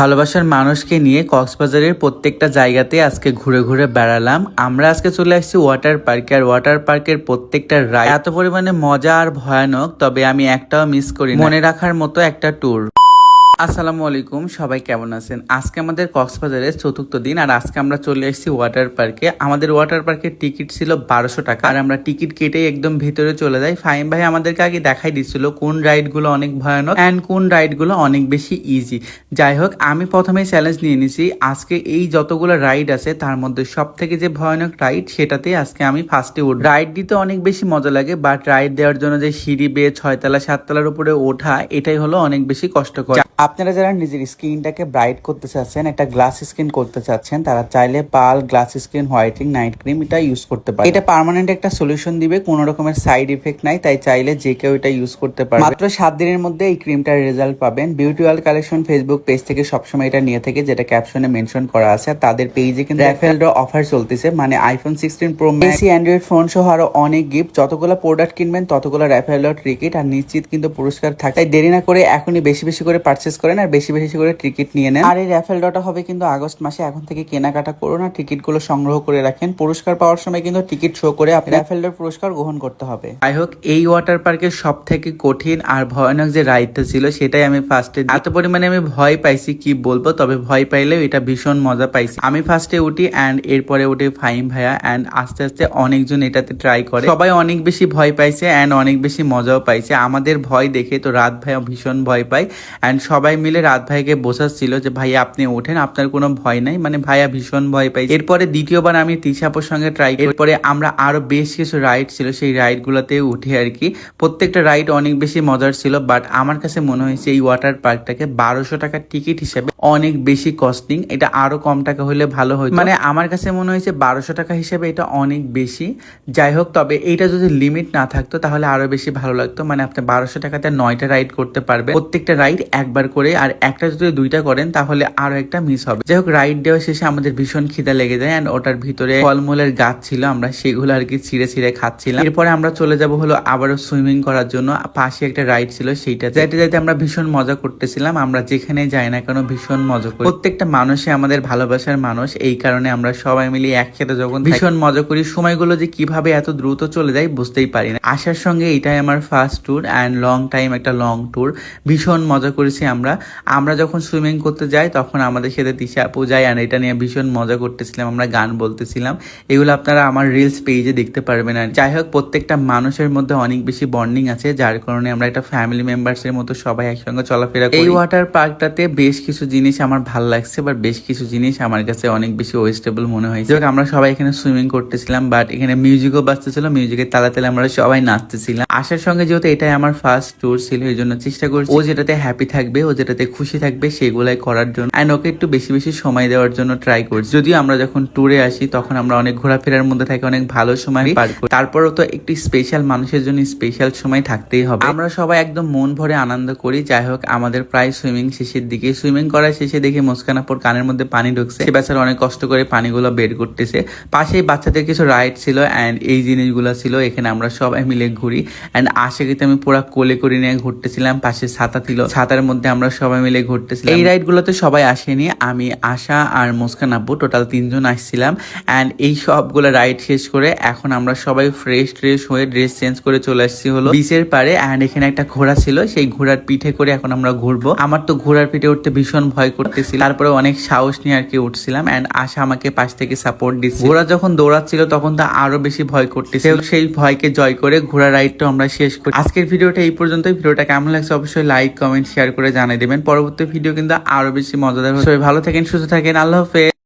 ভালোবাসার মানুষকে নিয়ে কক্সবাজারের প্রত্যেকটা জায়গাতে আজকে ঘুরে ঘুরে বেড়ালাম। আমরা আজকে চলে আসছি ওয়াটার পার্কে আর ওয়াটার পার্কের প্রত্যেকটা রায়। এত পরিমাণে মজা আর ভয়ানক, তবে আমি একটাও মিস করি মনে রাখার মতো একটা ট্যুর আসসালামু আলাইকুম, সবাই কেমন আছেন? আজকে আমাদের কক্সবাজারের চতুর্থ দিন আর আজকে আমরা চলে এসেছি ওয়াটার পার্কে আমাদের ওয়াটার পার্কের টিকিট ছিল বারোশো টাকা। আর আমরা টিকিট কেটেই একদম ভেতরে চলে যাই। ফাইম ভাই আমাদেরকে আগে দেখাই দিচ্ছিল কোন রাইডগুলো অনেক ভয়ানক অ্যান্ড কোন রাইডগুলো অনেক বেশি ইজি যাই হোক, আমি প্রথমেই চ্যালেঞ্জ নিয়ে নিছি। আজকে এই যতগুলো রাইড আছে, তার মধ্যে সব থেকে যে ভয়ানক রাইড সেটাতে আজকে আমি ফার্স্টে উঠ রাইড দিতে অনেক বেশি মজা লাগে বাট রাইড দেওয়ার জন্য যে সিঁড়ি বেয়ে ছয়তলা, সাততলার উপরে ওঠা, এটাই হলো অনেক বেশি কষ্টকর। আপনারা যারা নিজের স্কিনটাকে ব্রাইট করতে চাচ্ছেন, একটা গ্লাস স্কিন করতে চাচ্ছেন, তারা চাইলে পাল, glass skin whitening night cream এটা ইউজ করতে পারে এটা পার্মানেন্ট একটা সলিউশন দিবে, কোনো রকমের সাইড ইফেক্ট নাই, তাই চাইলে যে কেউ এটা ইউজ করতে পারে মাত্র সাত দিনের মধ্যে এই ক্রিমটার রেজাল্ট পাবেন। Beauty wall collection Facebook page থেকে সবসময় এটা নিয়ে থেকে, যেটা ক্যাপশনে মেনশন করা আছে। তাদের পেজে কিন্তু র্যাফেলড অফার চলতেছে মানে iPhone sixteen pro max Android phone সহ আরও অনেক গিফট যতগুলো প্রোডাক্ট কিনবেন, ততগুলো র্যাফেলড টিকিট আর নিশ্চিত কিন্তু পুরস্কার থাকে। তাই দেরি না করে এখনই বেশি বেশি করে পারচেস করেন আর বেশি বেশি করে টিকিট নিয়ে নেন। আর এই র্যাফেল ডটা হবে কিন্তু আগস্ট মাসে। এখন থেকে কেনাকাটা করুন আর টিকিটগুলো সংগ্রহ করে রাখেন। পুরস্কার পাওয়ার সময় কিন্তু টিকিট শো করে আপনি র্যাফেল ডট পুরস্কার গ্রহণ করতে হবে। যাই হোক এই ওয়াটার পার্কের সব থেকে কঠিন আর ভয়ানক যে রাইডটা ছিল সেটাই আমি ফার্স্টে এত পরিমাণে আমি ভয় পাইছি কি বলব? তবে ভয় পাইলেও এটা ভীষণ মজা পাইছি। আমি ফার্স্টে উঠি অ্যান্ড এরপরে উঠে ফাইম ভাইয়া। অ্যান্ড আস্তে আস্তে অনেকজন এটাতে ট্রাই করে। সবাই অনেক বেশি ভয় পাইছে অ্যান্ড অনেক বেশি মজাও পাইছে। আমাদের ভয় দেখে তো রাত ভাইয়া ভীষণ ভয় পায়। অ্যান্ড সবাই মিলে রাত ভাইকে বোঝাচ্ছিল যে, ভাইয়া, আপনি ওঠেন, আপনার কোনো ভয় নাই। মানে ভাইয়া ভীষণ ভয় পাই এরপরে দ্বিতীয়বার আমি তিশাপুর সঙ্গে ট্রাই এরপরে আমরা আরও বেশ কিছু রাইড ছিল, সেই রাইড গুলোতে উঠে আর কি। প্রত্যেকটা রাইড অনেক বেশি মজার ছিল বাট আমার কাছে মনে হয়েছে এই ওয়াটার পার্কটাকে বারোশো টাকার টিকিট হিসেবে অনেক বেশি কস্টিং এটা আরও কম টাকা হলে ভালো হতো। মানে আমার কাছে মনে হয়েছে বারোশো টাকা হিসেবে এটা অনেক বেশি। যাই হোক, তবে এইটা যদি লিমিট না থাকতো, তাহলে আরও বেশি ভালো লাগতো। মানে আপনি বারোশো টাকাতে নয়টা রাইড করতে পারবেন। প্রত্যেকটা রাইড একবার করে আর একটা যদি দুইটা করেন, তাহলে আরও একটা মিস হবে। যাই হোক রাইড দেওয়া শেষে আমাদের ভীষণ খিদা লেগে যায় অ্যান্ড ওটার ভিতরে ফলমূলের গাছ ছিল, আমরা সেগুলো আর কি ছিঁড়ে ছিঁড়ে খাচ্ছিলাম। এরপরে আমরা চলে যাব হলো আবারও সুইমিং করার জন্য। পাশে একটা রাইড ছিল, সেইটা যাইতে যাইতে আমরা ভীষণ মজা করতেছিলাম। আমরা যেখানে যাই না কেন ভীষণ মজা করি। প্রত্যেকটা মানুষে আমাদের ভালোবাসার মানুষ, এই কারণে আমরা সবাই মিলে একসাথে যখন ভীষণ মজা করি। সময়গুলো যে কীভাবে এত দ্রুত চলে যায় বুঝতেই পারি না। আসার সঙ্গে এটাই আমার first tour and long time একটা লং ট্যুর ভীষণ মজা করেছি আমরা আমরা আমরা যখন সুইমিং করতে যাই তখন আমাদের সাথে দিশা আপু যায় আর এটা নিয়ে ভীষণ মজা করতেছিলাম আমরা গান বলতেছিলাম। এগুলো আপনারা আমার রিলস পেজে দেখতে পারবেন। আর যাই হোক প্রত্যেকটা মানুষের মধ্যে অনেক বেশি বন্ডিং আছে যার কারণে আমরা একটা ফ্যামিলি মেম্বার্স এর মতো সবাই একসঙ্গে চলাফেরা এই ওয়াটার পার্কটাতে বেশ কিছু জিনিস আমার ভালো লাগছে বাট বেশ কিছু জিনিস আমার কাছে অনেক বেশি ওয়েস্টেবল মনে হয়েছে। যাই হোক, আমরা সবাই এখানে সুইমিং করতেছিলাম বাট এখানে মিউজিকও বাজতেছিল মিউজিকের তালা তালে আমরা সবাই নাচতেছিলাম। আসার সঙ্গে যেহেতু এটাই আমার ফার্স্ট ট্যুর ছিল এই জন্য চেষ্টা করছি। ও যেটাতে হ্যাপি থাকবে যেটাতে খুশি থাকবে সেগুলাই করার জন্য। অ্যান্ড ওকে একটু বেশি বেশি সময় দেওয়ার জন্য ট্রাই করছি। যদিও আমরা যখন ট্যুরে আসি, তখন আমরা অনেক ঘোরাফেরার মধ্যে থাকি, অনেক ভালো সময় পার করি। তারপরও তো একটি স্পেশাল মানুষের জন্য স্পেশাল সময় থাকতেই হবে। আমরা সবাই একদম মন ভরে আনন্দ করি। যাই হোক, আমাদের প্রায় সুইমিং শেষের দিকে। সুইমিং করার শেষে দেখি মুস্কানাপুর কানের মধ্যে পানি ঢুকছে। সে বেচারা অনেক কষ্ট করে পানিগুলো বের করতেছে। পাশেই বাচ্চাদের কিছু রাইড ছিল অ্যান্ড এই জিনিসগুলো ছিল। এখানে আমরা সবাই মিলে ঘুরি। অ্যান্ড আশেকিতে আমি পুরা কোলে করে নিয়ে ঘুরতেছিলাম। পাশে ছাতা ছিল। ছাতার মধ্যে আমরা সবাই মিলে ঘুরতেছিলাম। এই রাইড গুলোতে সবাই আসেনি। আমি আশা আর মুস্কান আব্বু টোটাল তিনজন আসছিলাম। অ্যান্ড এই সবগুলো রাইড শেষ করে এখন আমরা সবাই ফ্রেশ ট্রেশ হয়ে ড্রেস চেঞ্জ করে চলে আসছি হলো বিচের পারে অ্যান্ড এখানে একটা ঘোড়া ছিল। সেই ঘোড়ার পিঠে করে এখন আমরা ঘুরবো। আমার তো ঘোড়ার পিঠে উঠতে ভীষণ ভয় করতেছিল। তারপরে অনেক সাহস নিয়ে আর কি উঠছিলাম। অ্যান্ড আশা আমাকে পাশ থেকে সাপোর্ট দিচ্ছে। ঘোড়া যখন দৌড়াচ্ছিল তখন তো আরও বেশি ভয় করতেছিল। সেই ভয়কে জয় করে ঘোড়া রাইডটা আমরা শেষ করি। আজকের ভিডিওটা এই পর্যন্তই। ভিডিওটা কেমন লাগছে অবশ্যই লাইক কমেন্ট শেয়ার করে জানিয়ে দেবেন। পরবর্তী ভিডিও কিন্তু আরও বেশি মজাদার হবে। ভালো থাকেন, সুস্থ থাকেন। আল্লাহ হাফেজ।